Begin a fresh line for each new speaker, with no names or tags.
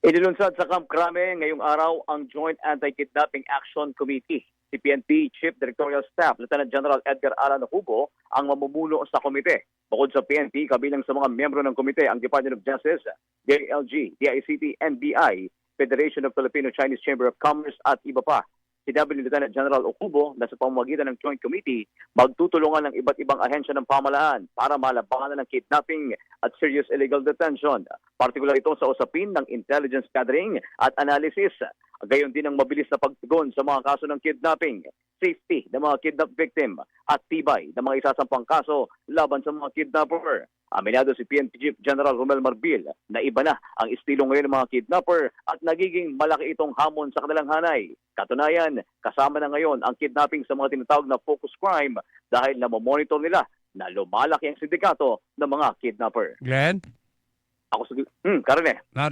Inilunsad sa Camp Crame ngayong araw ang Joint Anti-Kidnapping Action Committee. Si PNP Chief Directorial Staff Lieutenant General Edgar Alan Hugo ang mamumuno sa komite. Bukod sa PNP, kabilang sa mga miyembro ng komite ang Department of Justice, DILG, DICT, NBI, Federation of Filipino-Chinese Chamber of Commerce at iba pa. Sinabi ni Lieutenant General Okubo na sa pamamagitan ng Joint Committee, magtutulungan ng iba't ibang ahensya ng pamahalaan para malabanan ng kidnapping at serious illegal detention. Partikular ito sa usapin ng intelligence gathering at analysis. Gayon din ang mabilis na pagtugon sa mga kaso ng kidnapping, safety ng mga kidnap victim at tibay ng mga isasampang kaso laban sa mga kidnapper. Aminado si PNP Chief General Romel Marbil na iba na ang estilo ngayon ng mga kidnapper at nagiging malaki itong hamon sa kanilang hanay. Katunayan, kasama na ngayon ang kidnapping sa mga tinatawag na focus crime dahil namomonitor nila na lumalaki ang sindikato ng mga kidnapper.
Glenn,
Ako sa... Hmm, Karine.
narinig